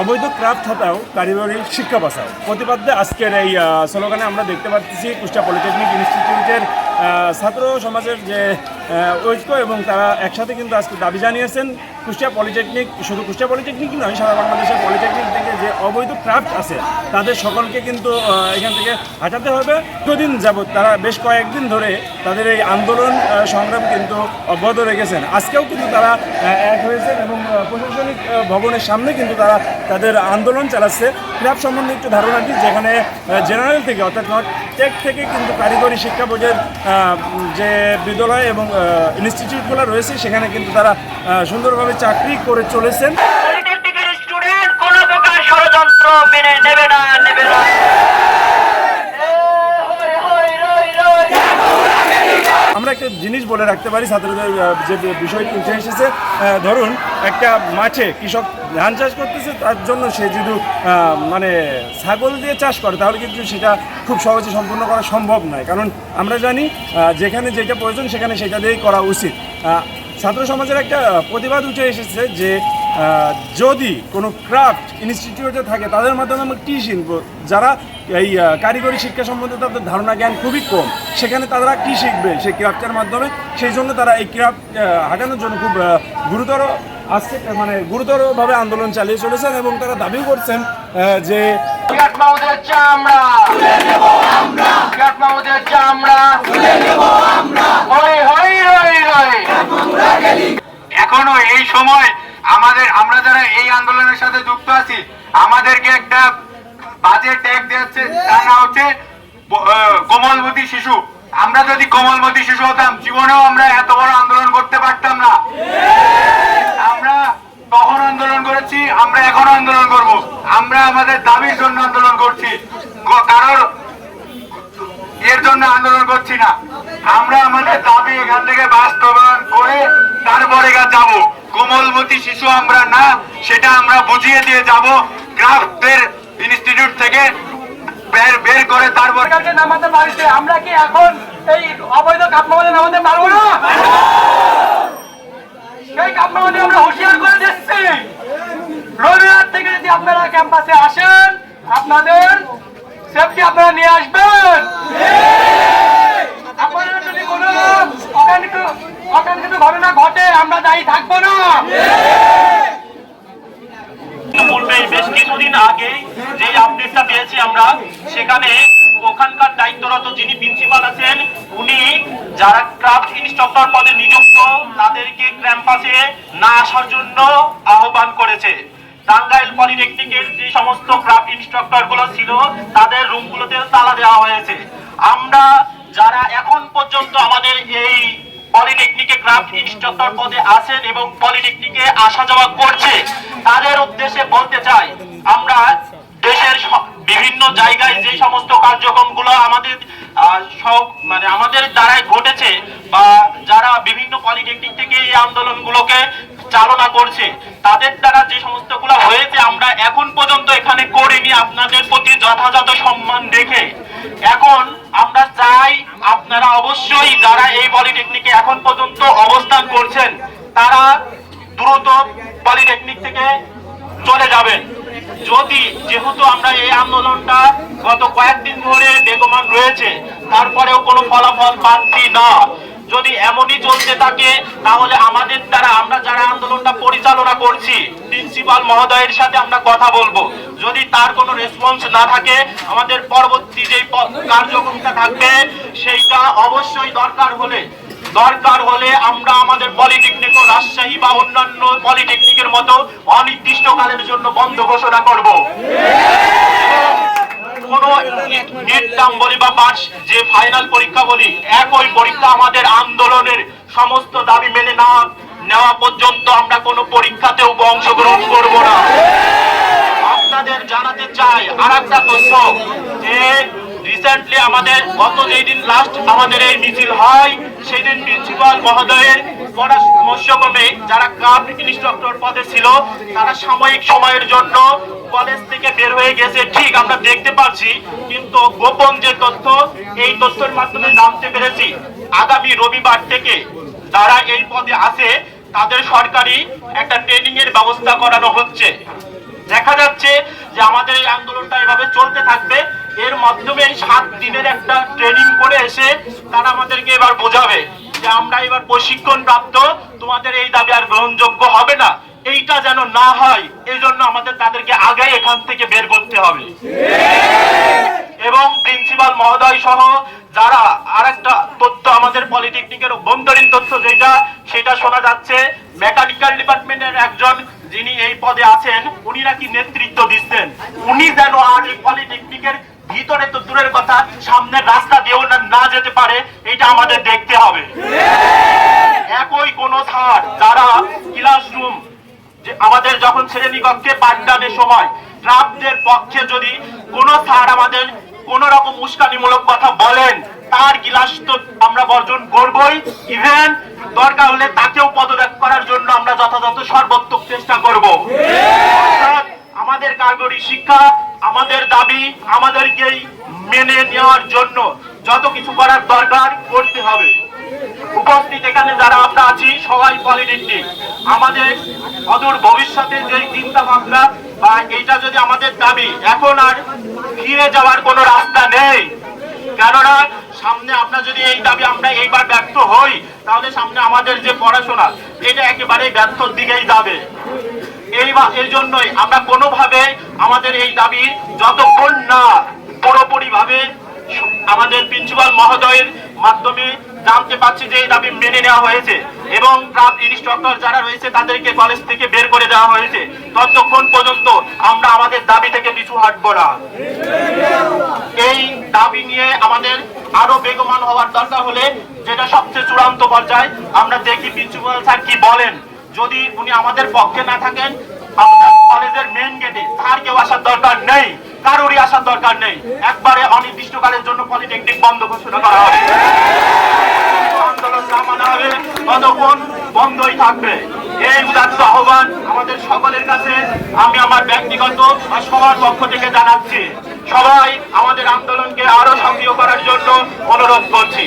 অবৈধ ক্রাফট হটাও কারিগরি শিক্ষা বাঁচাও। প্রতিপাদ্যে আজকের এই স্লোগানে আমরা দেখতে পাচ্ছি কুষ্টিয়া পলিটেকনিক ইনস্টিটিউটের ছাত্র সমাজের যে ঐক্য এবং তারা একসাথে কিন্তু আজকে দাবি জানিয়েছেন কুষ্টিয়া পলিটেকনিক, শুধু কুষ্টিয়া পলিটেকনিক নয়, সারা বাংলাদেশের পলিটেকনিক থেকে যে অবৈধ ক্রাফট আছে, তাদের সকলকে কিন্তু এখান থেকে হাঁটাতে হবে। দুদিন যাবৎ তারা বেশ কয়েকদিন ধরে তাদের এই আন্দোলন সংগ্রাম কিন্তু অব্যাহত রেখেছেন। আজকেও কিন্তু তারা এক হয়েছেন এবং প্রশাসনিক ভবনের সামনে কিন্তু তারা তাদের আন্দোলন চালাচ্ছে। ক্রাফট সম্বন্ধে একটু ধারণা দিই, যেখানে জেনারেল থেকে, অর্থাৎ নট টেক থেকে কিন্তু কারিগরি শিক্ষা বোর্ডের যে বিদ্যালয় এবং ইনস্টিটিউটগুলো রয়েছে, সেখানে কিন্তু তারা সুন্দরভাবে চাকরি করে চলেছেন। ষড়যন্ত্র মেনে নেবে না নেবে না আমরা একটা জিনিস বলে রাখতে পারি, ছাত্রদের যে বিষয়টি উঠে এসেছে ধরুন একটা মাঠে কৃষক ধান চাষ করতেছে, তার জন্য সে যদি মানে ছাগল দিয়ে চাষ করে, তাহলে কিন্তু সেটা খুব সহজে সম্পূর্ণ করা সম্ভব নয়। কারণ আমরা জানি যেখানে যেটা প্রয়োজন সেখানে সেটা দিয়েই করা উচিত। ছাত্র সমাজের একটা প্রতিবাদ উঠে এসেছে যে যদি কোনো ক্রাফট ইনস্টিটিউটে থাকে তাদের মাধ্যমে আমরা কী শিল্প যারা এই কারিগরি শিক্ষা সম্বন্ধে তাদের ধারণা জ্ঞান খুবই কম সেখানে তারা কী শিখবে সেই ক্রাফটের মাধ্যমে? সেই জন্য তারা এই ক্রাফট হাঁটানোর জন্য খুব গুরুতর আজকে মানে গুরুতরভাবে আন্দোলন চালিয়ে চলেছেন এবং তারা দাবিও করছেন যে এখনও এই সময় আমাদের, আমরা যারা এই আন্দোলনের সাথে যুক্ত আছি, আমাদেরকে একটা বাজে ট্যাগ দিচ্ছে তার নাম হচ্ছে কোমলমতি শিশু। আমরা যদি কোমলমতি শিশু হতাম, জীবনেও আমরা এত বড় আন্দোলন করতে পারতাম না। আমরা তখন আন্দোলন করেছি, আমরা এখন আন্দোলন করব। আমরা আমাদের দাবির জন্য আন্দোলন করছি। কারোর এর জন্য আন্দোলন করছি না। আমরা আমাদের দাবি এখান থেকে বাস্তবায়ন করে তারপরে যাব। কোমলমতি শিশু আমরা না, সেটা আমরা বুঝিয়ে দিয়ে যাব। ক্রাফটের ইনস্টিটিউট থেকে বের বের করে তারপর নামাতে পারছে, আমরা কি এখন এই অবৈধ কাপমাওয়াতে নামাতে পারব না? সেই আমরা হুঁশিয়ার করে দিচ্ছি। রবিবার থেকে যদি আপনারা ক্যাম্পাসে আসেন, আপনাদের সেফটি আপনারা নিয়ে আসবেন। আপনাদের যদি কোনো অকাঙ্ক্ষিত অকাঙ্ক্ষিত ঘটনা ঘটে, আমরা দায়ী থাকব তাদেরকে ক্যাম্পাসে না আসার জন্য আহ্বান করেছে। টাঙ্গাইল পলিটেকনিকের যে সমস্ত ক্রাফট ইনস্ট্রাক্টরগুলো ছিল, তাদের রুমগুলোতে তালা দেওয়া হয়েছে। আমরা যারা এখন পর্যন্ত আমাদের এই পলিটেকনিকে ক্রাফট ইনস্ট্রাক্টর পদে আছেন এবং পলিটেকনিকে আসা যাওয়া করছে, তাদের উদ্দেশ্যে বলতে চাই, আমরা দেশের বিভিন্ন জায়গায় যে সমস্ত কার্যক্রমগুলো আমাদের সব মানে আমাদের দ্বারাই ঘটেছে বা যারা বিভিন্ন পলিটেকনিক থেকে এই আন্দোলনগুলোকে চালনা করছে, তাদের দ্বারা যে সমস্ত সমস্তগুলো হয়েছে আমরা এখন পর্যন্ত এখানে করিনি। আপনাদের প্রতি যথাযথ সম্মান রেখে এখন আমরা চাই আপনারা অবশ্যই যারা এই পলিটেকনিকে এখন পর্যন্ত অবস্থান করছেন, তারা দ্রুত পলিটেকনিক থেকে চলে যাবেন। যদি যেহেতু আমরা এই আন্দোলনটা গত কয়েকদিন ধরে বেগমান রয়েছে, তারপরেও কোনো ফলাফল পাচ্ছি না। যদি এমনই চলতে থাকে, তাহলে আমাদের দ্বারা আমরা যারা আন্দোলনটা পরিচালনা করছি, প্রিন্সিপাল মহোদয়ের সাথে আমরা কথা বলব। যদি তার কোনো রেসপন্স না থাকে, আমাদের পরবর্তী যে কার্যক্রমটা থাকবে, সেইটা অবশ্যই দরকার হলে দরকার হলে আমরা আমাদের পলিটেকনিক রাজশাহী বা অন্যান্য পলিটেকনিকের মতো অনির্দিষ্টকালের জন্য বন্ধ ঘোষণা করব। কোন নির্দাম বলি বা পাস যে ফাইনাল পরীক্ষা বলি, একই পরীক্ষা আমাদের আন্দোলনের সমস্ত দাবি মেনে না নেওয়া পর্যন্ত আমরা কোনো পরীক্ষাতেও অংশগ্রহণ করব না। আপনাদের জানাতে চাই আর একটা তথ্য যে রিসেন্টলি আমাদের গত যেই দিন লাস্ট আমাদের এই মিছিল হয় সেই দিন প্রিন্সিপাল মহোদয়ের পরামর্শক্রমে যারা ক্রাফট ইনস্ট্রাক্টর পদে ছিল, তারা সাময়িক সময়ের জন্য কলেজ থেকে বের হয়ে গেছে। ঠিক আমরা দেখতে পাচ্ছি, কিন্তু গোপন যে তথ্য, এই তথ্যের মাধ্যমে জানতে পেরেছি, আগামী রবিবার থেকে যারা এই পদে আছে, তাদের সরকারি একটা ট্রেনিং এর ব্যবস্থা করানো হচ্ছে। দেখা যাচ্ছে যে আমাদের এই আন্দোলনটা এভাবে চলতে থাকবে। এর মাধ্যমে সাত দিনের একটা ট্রেনিং করে এসে তারা আমাদেরকে এবার বোঝাবে। যে আমরা এবার প্রশিক্ষণ প্রাপ্ত, তোমাদের এই দাবি আর গ্রহণযোগ্য হবে না। এইটা যেন না হয় এই জন্য আমাদের তাদেরকে আগে এখান থেকে বের করতে হবে। এবং প্রিন্সিপাল মহোদয় সহ যারা আরেকটা তথ্য আমাদের পলিটেকনিকের অভ্যন্তরীণ তথ্য যেটা, সেটা শোনা যাচ্ছে, মেকানিক্যাল ডিপার্টমেন্টের একজন যিনি এই পদে আছেন, উনি নাকি নেতৃত্ব দিচ্ছেন। উনি যেন আর এই পলিটেকনিকের ভিতরে তো দূরের কথা সামনের রাস্তা দিয়েও না- যেতে পারে এটা আমাদের দেখতে হবে। একই কোন স্যার যারা ক্লাসরুম যে আমাদের যখন শ্রেণীকক্ষে পাঠদানের সময় ট্রাফদের পক্ষে যদি কোন স্যার আমাদের কোন রকম উস্কানিমূলক কথা বলেন তার গিলাস তো আমরা বর্জন করবই। ইভেন দরকার হলে তাকেও পদত্যাগ করার জন্য আমরা যথাযথ সর্বোত্তম চেষ্টা করব। কারিগরি শিক্ষা আমাদের দাবি আমাদেরকেই মেনে নেওয়ার জন্য যত কিছু করার দরকার করতে হবে। উপস্থিত এখানে যারা আমরা আছি, সবাই পলিটেকনিক। আমাদের অদূর ভবিষ্যতে যে চিন্তা ভাবনা বা এইটা যদি আমাদের দাবি, এখন আর ফিরে যাওয়ার কোনো রাস্তা নেই। কেননা, সামনে আমরা যদি এই দাবি আমরা এইবার ব্যর্থ হই, তাহলে সামনে আমাদের যে পড়াশোনা, এটা একেবারে ব্যর্থর দিকেই যাবে। এই এই জন্যই আমরা কোনোভাবে আমাদের এই দাবি যতক্ষণ না পুরোপুরি ভাবে আমাদের প্রিন্সিপাল মহোদয়ের মাধ্যমে জানতে পারছি যে এই দাবি মেনে নেওয়া হয়েছে এবং ক্রাফট ইনস্ট্রাক্টর যারা রয়েছে তাদেরকে কলেজ থেকে বের করে দেওয়া হয়েছে, ততক্ষণ পর্যন্ত আমরা আমাদের দাবি থেকে পিছু হাঁটবো না। এই দাবি নিয়ে আমাদের আরও বেগমান হওয়ার দরকার হলে যেটা সবচেয়ে চূড়ান্ত পর্যায়ে, আমরা দেখি প্রিন্সিপাল স্যার কি বলেন। যদি উনি আমাদের পক্ষে না থাকেন কলেজের মেন গেটে তার কেউ আসার দরকার নেই, কারোরই আসার দরকার নেই। একবারে অনির্দিষ্টকালের জন্য পলিটেকনিক বন্ধ ঘোষণা করা হবে। আন্দোলন থাকবে। এই আহ্বান আমাদের সকলের কাছে আমি আমার ব্যক্তিগত সবার পক্ষ থেকে জানাচ্ছি। সবাই আমাদের আন্দোলনকে আরও সক্রিয় করার জন্য অনুরোধ করছি।